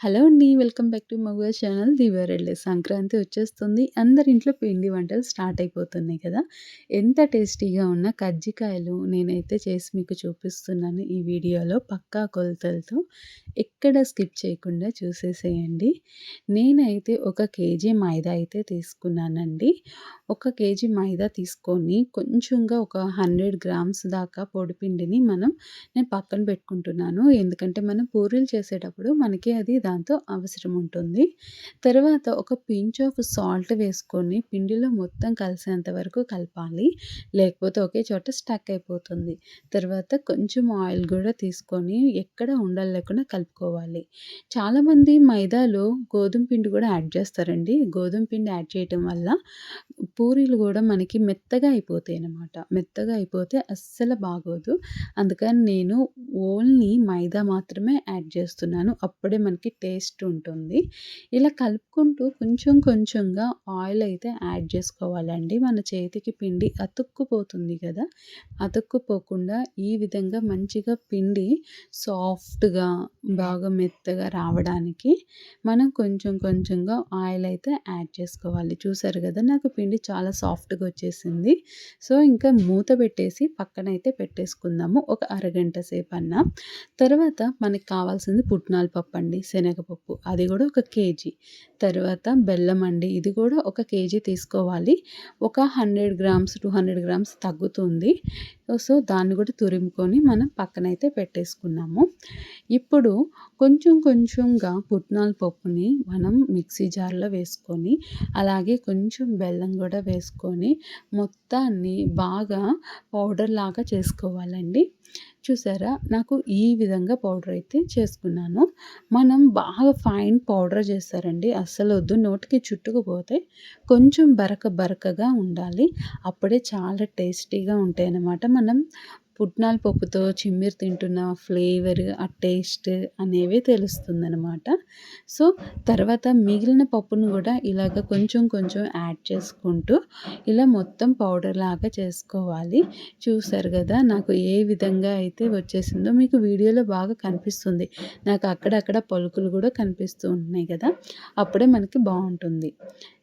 Hello అండి. Welcome back to Maguva channel దివారెళ్ళే Sankranti వచ్చేస్తుంది. అందరి ఇంట్లో పిండి వంటలు స్టార్ట్ అయిపోతున్నాయి కదా! ఎంత టేస్టీగా ఉన్న కజ్జికాయలు నేనైతే చేసి మీకు చూపిస్తున్నాను ఈ వీడియోలో పక్కా కొలతలతో. ఎక్కడ స్కిప్ చేయకుండా చూసేసేయండి. నేనైతే ఒక కేజీ మైదా అయితే తీసుకున్నానండి. ఒక కేజీ మైదా తీసుకొని కొంచెంగా ఒక 100 గ్రామ్స్ దాకా పొడిపిండిని మనం నేను పక్కన పెట్టుకుంటున్నాను. ఎందుకంటే మనం పూరీలు చేసేటప్పుడు మనకి అది దాంతో అవసరం ఉంటుంది. తర్వాత ఒక పించ్ ఆఫ్ సాల్ట్ వేసుకొని పిండిలో మొత్తం కలిసేంత వరకు కలపాలి. లేకపోతే ఒకే చోట స్టక్ అయిపోతుంది. తర్వాత కొంచెం ఆయిల్ కూడా తీసుకొని ఎక్కడ ఉండలు లేకుండా కలుపుకోవాలి. చాలామంది మైదాలో గోధుమ పిండి కూడా యాడ్ చేస్తారండి. గోధుమ పిండి యాడ్ చేయటం వల్ల పూరీలు కూడా మనకి మెత్తగా అయిపోతాయి అన్నమాట మెత్తగా అయిపోతే అస్సలు బాగోదు. అందుకని నేను ఓన్లీ మైదా మాత్రమే యాడ్ చేస్తున్నాను. అప్పుడే మనకి టేస్ట్ ఉంటుంది. ఇలా కలుపుకుంటూ కొంచెం కొంచెంగా ఆయిల్ అయితే యాడ్ చేసుకోవాలండి. మన చేతికి పిండి అతుక్కుపోతుంది కదా! అతుక్కుపోకుండా ఈ విధంగా మంచిగా పిండి సాఫ్ట్‌గా బాగా మెత్తగా రావడానికి మనం కొంచెం కొంచెంగా ఆయిల్ అయితే యాడ్ చేసుకోవాలి. చూసారు కదా! నాకు పిండి చాలా సాఫ్ట్‌గా వచ్చేసింది. సో, ఇంకా మూత పెట్టేసి పక్కనైతే పెట్టేసుకుందాము. ఒక అరగంట సేపన్నా. తర్వాత మనకి కావాల్సింది పుట్నాల పప్పండి. శనగపప్పు అది కూడా ఒక కేజీ. తర్వాత బెల్లం అండి. ఇది కూడా ఒక కేజీ తీసుకోవాలి. ఒక 100 గ్రామ్స్, 200 గ్రామ్స్ తగ్గుతుంది. సో, దాన్ని కూడా తురుముకొని మనం పక్కనైతే పెట్టేసుకున్నాము. ఇప్పుడు కొంచెం కొంచెంగా పుట్నాల పప్పుని మనం మిక్సీ జార్‌లో వేసుకొని, అలాగే కొంచెం బెల్లం కూడా వేసుకొని మొత్తాన్ని బాగా పౌడర్ లాగా చేసుకోవాలండి. చూసారా? నాకు ఈ విధంగా పౌడర్ అయితే చేసుకున్నాను. మనం బాగా ఫైన్ పౌడర్ చేస్తారండి. అస్సలొద్దు. నోటికి చుట్టుకుపోతే కొంచెం బరక బరకగా ఉండాలి. అప్పుడే చాలా టేస్టీగా ఉంటాయన్నమాట. మనం పుట్నాల పప్పుతో చిమ్మిరి తింటున్న ఫ్లేవర్, ఆ టేస్ట్ అనేవి తెలుస్తుందనమాట. సో, తర్వాత మిగిలిన పప్పును కూడా ఇలాగ కొంచెం కొంచెం యాడ్ చేసుకుంటూ ఇలా మొత్తం పౌడర్ లాగా చేసుకోవాలి. చూసారు కదా నాకు ఏ విధంగా అయితే వచ్చేసిందో మీకు వీడియోలో బాగా కనిపిస్తుంది. నాకు అక్కడక్కడ పలుకులు కూడా కనిపిస్తూ ఉంటున్నాయి కదా అప్పుడే మనకి బాగుంటుంది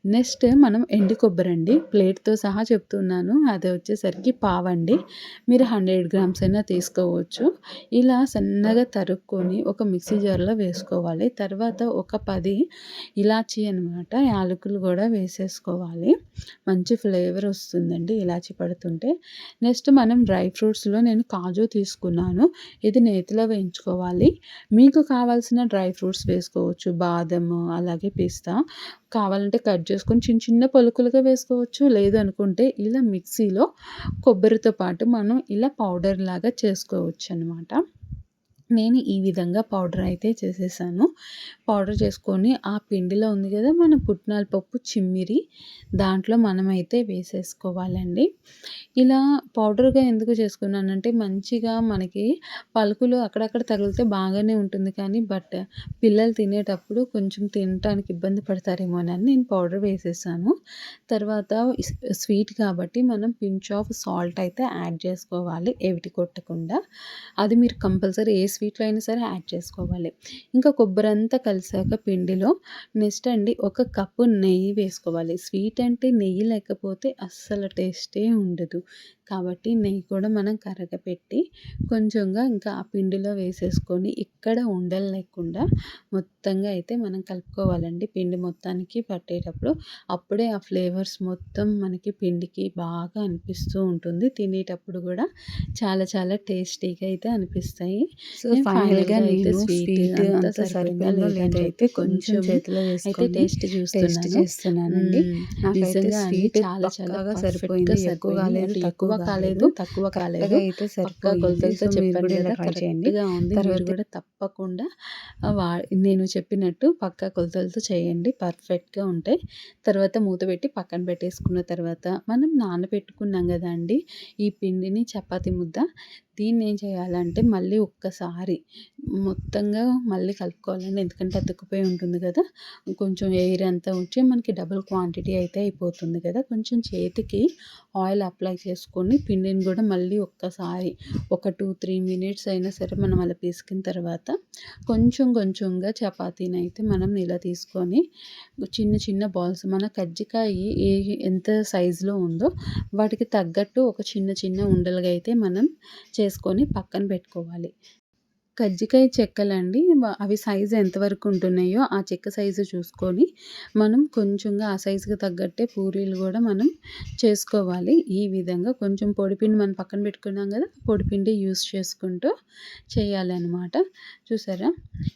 నెక్స్ట్ మనం ఎండు కొబ్బరి అండి ప్లేట్‌తో సహా చెప్తున్నాను. అది వచ్చేసరికి పావండి. మీరు 100 గ్రామ్స్ అయినా తీసుకోవచ్చు. ఇలా సన్నగా తరుక్కొని ఒక మిక్సీ జార్‌లో వేసుకోవాలి. తర్వాత ఒక పది ఇలాచీ అనమాట. యాలకులు కూడా వేసేసుకోవాలి. మంచి ఫ్లేవర్ వస్తుందండి ఇలాచి పడుతుంటే. నెక్స్ట్ మనం డ్రై ఫ్రూట్స్‌లో నేను కాజు తీసుకున్నాను. ఇది నేతిలో వేయించుకోవాలి. మీకు కావాల్సిన డ్రై ఫ్రూట్స్ వేసుకోవచ్చు. బాదము, అలాగే పిస్తా కావాలంటే కట్ చేసుకొని చిన్న చిన్న పలుకులుగా వేసుకోవచ్చు. లేదనుకుంటే ఇలా మిక్సీలో కొబ్బరితో పాటు మనం ఇలా పౌడర్ లాగా చేసుకోవచ్చు అనమాట నేను ఈ విధంగా పౌడర్ అయితే చేసేసాను. పౌడర్ చేసుకొని ఆ పిండిలో ఉంది కదా మన పుట్నాల పప్పు చిమ్మిరి దాంట్లో మనమైతే వేసేసుకోవాలండి. ఇలా పౌడర్‌గా ఎందుకు చేసుకున్నానంటే మంచిగా మనకి పలుకులు అక్కడక్కడ తగిలితే బాగానే ఉంటుంది కానీ బట్ పిల్లలు తినేటప్పుడు కొంచెం తినటానికి ఇబ్బంది పడతారేమోనని నేను పౌడర్ వేసేసాను. తర్వాత స్వీట్ కాబట్టి మనం పించ్ ఆఫ్ సాల్ట్ అయితే యాడ్ చేసుకోవాలి ఏవిటి కొట్టకుండా. అది మీరు కంపల్సరీ ఏ స్వీట్లు అయినా సరే యాడ్ చేసుకోవాలి. ఇంకా కొబ్బరంతా కలిసాక పిండిలో నెక్స్ట్ అండి ఒక కప్పు నెయ్యి వేసుకోవాలి. స్వీట్ అంటే నెయ్యి లేకపోతే అస్సలు టేస్టే ఉండదు. కాబట్టి నెయ్యి కూడా మనం కరగపెట్టి కొంచెంగా ఇంకా ఆ పిండిలో వేసేసుకొని ఎక్కడ ఉండలు లేకుండా మొత్తంగా అయితే మనం కలుపుకోవాలండి. పిండి మొత్తానికి పట్టేటప్పుడు. అప్పుడే ఆ ఫ్లేవర్స్ మొత్తం మనకి పిండికి బాగా అనిపిస్తూ ఉంటుంది. తినేటప్పుడు గూడా చాలా చాలా టేస్టీగా అయితే అనిపిస్తాయి. సో, ఫైనల్‌గా అయితే స్వీట్ అంతా సరిపోయిందో లేదో అయితే కొంచెం చేతిలో వేసుకొని టేస్ట్ చూస్తున్నాను. చేస్తున్నానండి. నిజంగా స్వీట్ చాలా చాలా సరిపోయింది. ఎక్కువ కాలేదు, తక్కువ కాలేదు, తక్కువ కాలేదు. అయితే కొలతలతో చెప్పాను కదా! కరెక్ట్‌గా ఉంది. మీరు కూడా తప్పకుండా వా నేను చెప్పినట్టు పక్కా కొలతలతో చేయండి. పర్ఫెక్ట్‌గా ఉంటాయి. తర్వాత మూత పెట్టి పక్కన పెట్టేసుకున్న తర్వాత మనం నానబెట్టుకున్నాం గదండీ! ఈ పిండిని చపాతీ ముద్ద దీన్ని ఏం చేయాలంటే మళ్ళీ ఒక్కసారి మొత్తంగా మళ్ళీ కలుపుకోవాలండి. ఎందుకంటే అతుక్కుపోయి ఉంటుంది కదా కొంచెం ఎయిర్ అంతా వచ్చి మనకి డబుల్ క్వాంటిటీ అయితే అయిపోతుంది కదా! కొంచెం చేతికి ఆయిల్ అప్లై చేసుకొని పిండిని కూడా మళ్ళీ ఒక్కసారి ఒక 2, 3 మినిట్స్ అయినా సరే మనం అలా పీసుకిన తర్వాత కొంచెం కొంచెంగా చపాతీనైతే మనం ఇలా తీసుకొని చిన్న చిన్న బాల్స్ మన కజ్జికాయి ఏ ఎంత సైజులో ఉందో వాటికి తగ్గట్టు ఒక చిన్న చిన్న ఉండలుగా అయితే మనం చేసుకొని పక్కన పెట్టుకోవాలి. కజ్జికాయ చెక్కలండి అవి సైజు ఎంతవరకు ఉంటున్నాయో ఆ చెక్క సైజు చూసుకొని మనం కొంచెంగా ఆ సైజుకి తగ్గట్టే పూరీలు కూడా మనం చేసుకోవాలి. ఈ విధంగా కొంచెం పొడిపిండి మనం పక్కన పెట్టుకున్నాం కదా! పొడిపిండి యూస్ చేసుకుంటూ చేయాలన్నమాట చూసారా?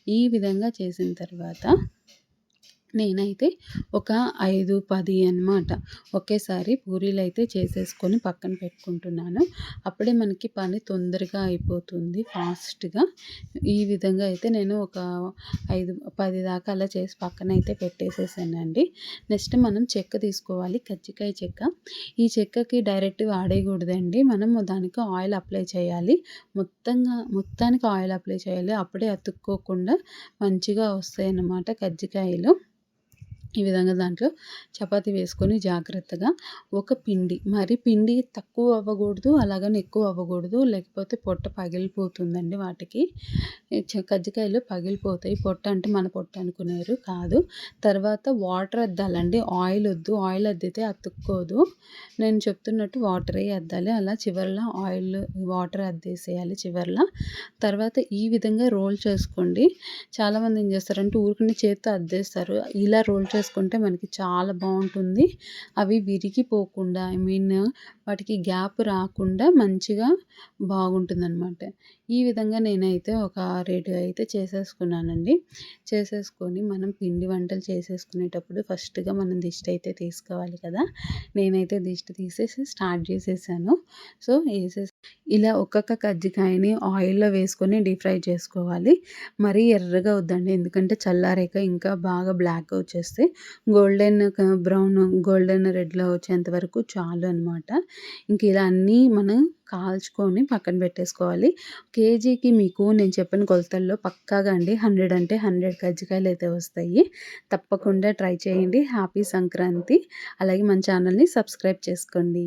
ఈ విధంగా చేసిన తర్వాత నేనైతే ఒక 5, 10 అనమాట. ఒకేసారి పూరీలు అయితే చేసేసుకొని పక్కన పెట్టుకుంటున్నాను. అప్పుడే మనకి పని తొందరగా అయిపోతుంది ఫాస్ట్‌గా. ఈ విధంగా అయితే నేను ఒక 5, 10 దాకా అలా చేసి పక్కన అయితే పెట్టేసేసానండి. నెక్స్ట్ మనం చెక్క తీసుకోవాలి. కజ్జికాయ చెక్క. ఈ చెక్కకి డైరెక్ట్ వాడేయకూడదండి. మనము దానికి ఆయిల్ అప్లై చేయాలి. మొత్తంగా మొత్తానికి ఆయిల్ అప్లై చేయాలి. అప్పుడే అతుక్కోకుండా మంచిగా వస్తాయన్నమాట కజ్జికాయలు. ఈ విధంగా దాంట్లో చపాతీ వేసుకొని జాగ్రత్తగా ఒక పిండి మరి పిండి తక్కువ అవ్వకూడదు. అలాగని ఎక్కువ అవ్వకూడదు. లేకపోతే పొట్ట పగిలిపోతుందండి వాటికి. కజ్జికాయలు పగిలిపోతాయి. పొట్ట అంటే మన పొట్ట అనుకునేరు కాదు. తర్వాత వాటర్ అద్దాలండి. ఆయిల్ వద్దు. ఆయిల్ అద్దితే అతుక్కోదు. నేను చెప్తున్నట్టు వాటరే అద్దాలి. అలా చివర్లో ఆయిల్ వాటర్ అద్దేసేయాలి చివరిలో తర్వాత ఈ విధంగా రోల్ చేసుకోండి. చాలామంది ఏం చేస్తారంటే ఊరికనే చేత్తో అద్దేస్తారు. ఇలా రోల్ చేసుకుంటే మనకి చాలా బాగుంటుంది అవి విరిగిపోకుండా ఐ మీన్ వాటికి గ్యాప్ రాకుండా మంచిగా బాగుంటుంది అనమాట ఈ విధంగా నేనైతే ఒక రేటు అయితే చేసేసుకున్నానండి. చేసేసుకొని మనం పిండి వంటలు చేసేసుకునేటప్పుడు ఫస్ట్‌గా మనం దిష్టి అయితే తీసుకోవాలి కదా! నేనైతే దిష్టి తీసేసి స్టార్ట్ చేసేసాను. సో, వేసేసి ఇలా ఒక్కొక్క కజ్జికాయని ఆయిల్‌లో వేసుకొని డీప్ ఫ్రై చేసుకోవాలి. మరీ ఎర్రగా వద్దండి. ఎందుకంటే చల్లారాక ఇంకా బాగా బ్లాక్‌గా వచ్చేస్తే గోల్డెన్ క బ్రౌన్ గోల్డెన్ రెడ్‌లో వచ్చేంత వరకు చాలు అనమాట. ఇంక ఇలా అన్నీ మనం కాల్చుకొని పక్కన పెట్టేసుకోవాలి. కేజీకి మీకు నేను చెప్పిన కొలతల్లో పక్కాగా అండి 100 అంటే హండ్రెడ్ కజ్జికాయలు అయితే వస్తాయి. తప్పకుండా ట్రై చేయండి. హ్యాపీ సంక్రాంతి. అలాగే మన ఛానల్‌ని సబ్స్క్రైబ్ చేసుకోండి.